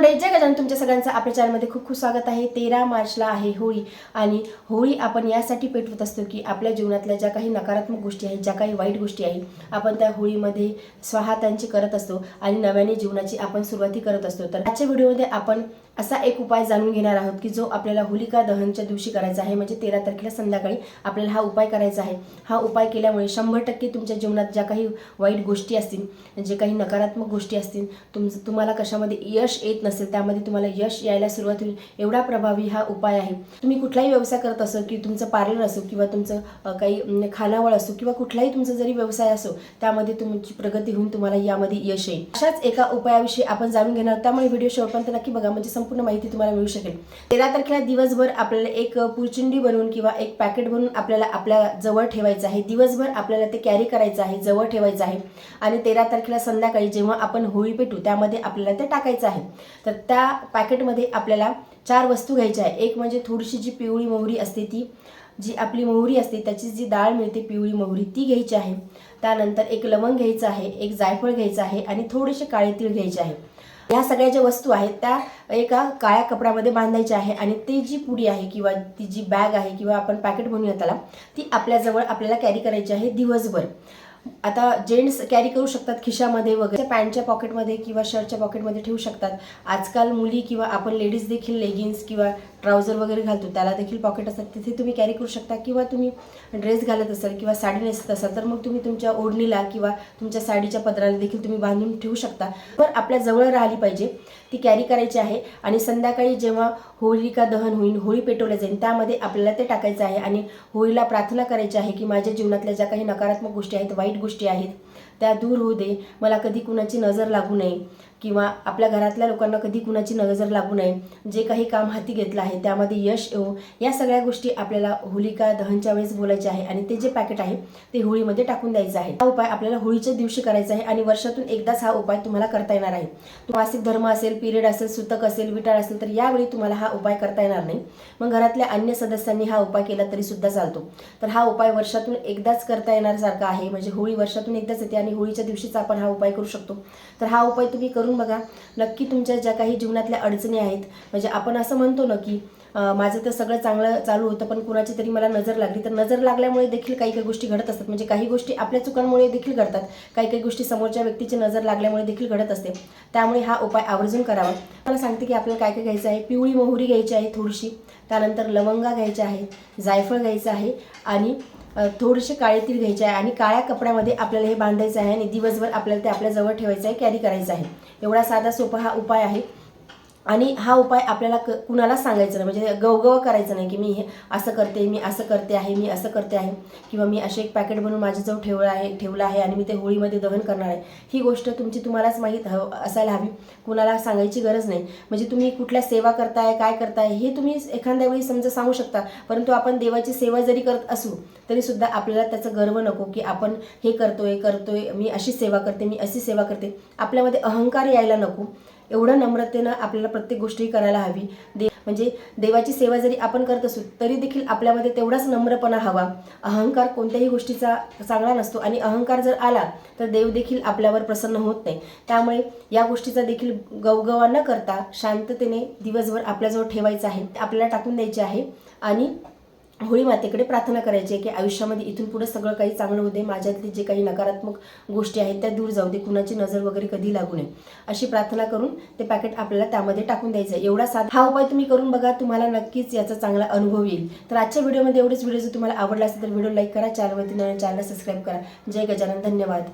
मंडळी जय गजानन. तुमच्या सगळ्यांचं आपल्या चॅनलमध्ये खूप खूप स्वागत आहे. तेरा मार्चला आहे होळी आणि होळी आपण यासाठी पेटवत असतो की आपल्या जीवनातल्या ज्या काही नकारात्मक गोष्टी आहेत ज्या काही वाईट गोष्टी आहेत आपण त्या होळीमध्ये स्वाहा त्यांची करत असतो आणि नव्याने जीवनाची आपण सुरुवाती करत असतो. तर आजच्या व्हिडिओमध्ये आपण असा एक उपाय जाणून घेणार आहोत की जो आपल्याला होलिका दहनच्या दिवशी करायचा आहे म्हणजे तेरा तारखेला संध्याकाळी आपल्याला हा उपाय करायचा आहे. हा उपाय केल्यामुळे शंभर टक्के तुमच्या जीवनात ज्या काही वाईट गोष्टी असतील जे काही नकारात्मक गोष्टी असतील तुमचं तुम्हाला कशामध्ये यश येत नसेल त्यामध्ये तुम्हाला यश यायला सुरुवात होईल एवढा प्रभावी हा उपाय आहे. तुम्ही कुठलाही व्यवसाय करत असो की तुमचं पार्लर असो किंवा तुमचं काही खानावळ असो किंवा कुठलाही तुमचा जरी व्यवसाय असो त्यामध्ये तुमची प्रगती होऊन तुम्हाला यामध्ये यश येईल. अशाच एका उपायाविषयी आपण जाणून घेणार त्यामुळे व्हिडिओ शेवटपर्यंत नक्की बघा. म्हणजे संपूर्ण माहिती तुम्हाला मिळू शकेल. तेरा तारखेला दिवसभर आपल्याला एक पुरचिंडी बनवून किंवा एक पॅकेट बनवून आपल्याला आपल्या जवळ ठेवायचं आहे. दिवसभर आपल्याला ते कॅरी करायचं आहे जवळ ठेवायचं आहे. आणि तेरा तारखेला संध्याकाळी जेव्हा आपण होळी पेटू त्यामध्ये आपल्याला ते टाकायचं आहे. तर त्या पॅकेटमध्ये आपल्याला चार वस्तू घ्यायच्या आहे. एक म्हणजे थोडीशी जी पिवळी मोहरी असते ती जी आपली मोहरी असते त्याची जी डाळ मिळते पिवळी मोहरी ती घ्यायची आहे. त्यानंतर एक लवंग घ्यायचं आहे एक जायफळ घ्यायचं आहे आणि थोडेसे काळे तीळ घ्यायचे आहे. ह्या सगळ्या ज्या वस्तू आहेत त्या एका काळ्या कपड्यामध्ये बांधायच्या आहे आणि ती जी पुडी आहे किंवा ती जी बॅग आहे किंवा आपण पॅकेट बनवूया त्याला ती आपल्याजवळ आपल्याला कॅरी करायची आहे दिवसभर. आता जेंट्स कॅरी करू शकतात खिशामध्ये वगैरे पॅन्टच्या पॉकेटमध्ये किंवा शर्टच्या पॉकेटमध्ये ठेवू शकतात. आजकाल मुली किंवा आपण लेडीज देखील लेगिन्स किंवा ट्राउझर वगैरे घालतो त्याला देखील पॉकेट असतात. तिथे तुम्ही कॅरी करू शकता किंवा तुम्ही ड्रेस घालत असाल किंवा साडी नेसत असाल तर मग तुम्ही तुमच्या ओढणीला किंवा तुमच्या साडीच्या पदराला देखील तुम्ही बांधून ठेवू शकता. पण आपल्या जवळ राहिली पाहिजे ती कॅरी करायची आहे आणि संध्याकाळी जेव्हा होलिका दहन होईल होळी पेटवल्या जाईल त्यामध्ये आपल्याला ते टाकायचं आहे आणि होळीला प्रार्थना करायची आहे की माझ्या जीवनातल्या ज्या काही नकारात्मक गोष्टी आहेत वाईट गोष्टी आहेत त्या दूर होऊ दे. मला कधी कुणाची नजर लागू नये. किंवा आपल्या घरातल्या लोकांना कधी कुणाची नजर लागू नये जे काही काम हाती घेतलं आहे त्यामध्ये यश येऊ या सगळ्या गोष्टी आपल्याला होलिका दहनच्या वेळेस बोलायचे आहे आणि ते जे पॅकेट आहे ते होळीमध्ये टाकून द्यायचं आहे. हा उपाय आपल्याला होळीच्या दिवशी करायचा आहे आणि वर्षातून एकदाच हा उपाय तुम्हाला करता येणार आहे. मासिक धर्म असेल पिरियड असेल सुतक असेल विटाळ असेल तर यावेळी तुम्हाला हा उपाय करता येणार नाही. मग घरातल्या अन्य सदस्यांनी हा उपाय केला तरी सुद्धा चालतो. तर हा उपाय वर्षातून एकदाच करता येणार सारखा आहे. म्हणजे होळी वर्षातून एकदाच येते आणि होळीच्या दिवशीच आपण हा उपाय करू शकतो. तर हा उपाय तुम्ही करून बघा. नक्की तुमच्या ज्या काही जीवनातल्या अडचणी आहेत म्हणजे आपण असं म्हणतो ना की माझं तर सगळं चांगलं चालू होतं पण कुणाची तरी मला नजर लागली. तर नजर लागल्यामुळे देखील काही काही गोष्टी घडत असतात. म्हणजे काही गोष्टी आपल्या चुकांमुळे देखील घडतात. काही काही गोष्टी समोरच्या व्यक्तीची नजर लागल्यामुळे देखील घडत असते. त्यामुळे हा उपाय आवर्जून करावा. मला सांगते की आपल्याला काय काय घ्यायचं आहे. पिवळी मोहरी घ्यायची आहे थोडीशी. त्यानंतर लवंगा घ्यायच्या आहे जायफळ घ्यायचं आहे आणि थोडेसे काळे तीळ घ्यायचे आहे आणि काळ्या कपड्यामध्ये आपल्याला हे बांधायचं आहे आणि दिवसभर आपल्याला ते आपल्याजवळ ठेवायचं आहे कॅरी करायचं आहे. एवढा साधा सोपा हा उपाय आहे. आणि हा उपाय आपल्याला क कुणाला सांगायचं नाही? म्हणजे गवगव करायचं नाही की मी हे असं करते मी असं करते आहे मी असं करते आहे. किंवा मी असे एक पॅकेट बनवून माझ्याजवळ ठेवलं आहे ठेवलं आहे आणि मी ते होळीमध्ये दहन करणार आहे. ही गोष्ट तुमची तुम्हालाच माहीत हव असायला हवी. कुणाला सांगायची गरज नाही. म्हणजे तुम्ही कुठल्या सेवा करताय काय करताय हे तुम्ही एखाद्या वेळी समजा सांगू शकता. परंतु आपण देवाची सेवा जरी करत असू तरीसुद्धा आपल्याला त्याचा गर्व नको की आपण हे करतोय करतोय मी अशी सेवा करते मी अशी सेवा करते. आपल्यामध्ये अहंकार यायला नको. एवढं नम्रतेनं आपल्याला प्रत्येक गोष्टी करायला हवी. दे म्हणजे देवाची सेवा जरी आपण करत असू तरी देखील आपल्यामध्ये तेवढाच नम्रपणा हवा. अहंकार कोणत्याही गोष्टीचा चांगला नसतो आणि अहंकार जर आला तर देव देखील आपल्यावर प्रसन्न होत नाही. त्यामुळे या गोष्टीचा देखील गवगवा न करता शांततेने दिवसभर आपल्याजवळ ठेवायचं आहे आपल्याला टाकून द्यायचे आहे आणि होळी मातेकडे प्रार्थना करायची आहे की आयुष्यामध्ये इथून पुढे सगळं काही चांगलं होऊ दे माझ्यातले जे काही नकारात्मक गोष्टी आहेत त्या दूर जाऊ दे कुणाची नजर वगैरे कधी लागू नये. अशी प्रार्थना करून ते पॅकेट आपल्याला त्यामध्ये टाकून द्यायचं आहे. एवढा साधा हा उपाय तुम्ही करून बघा तुम्हाला नक्कीच याचा चांगला अनुभव येईल. तर आजच्या व्हिडिओमध्ये एवढेच. व्हिडिओ जर तुम्हाला आवडला असेल तर व्हिडिओ लाईक करा चॅनलवरती नवीन चॅनल सबस्क्राईब करा. जय गजानन. धन्यवाद.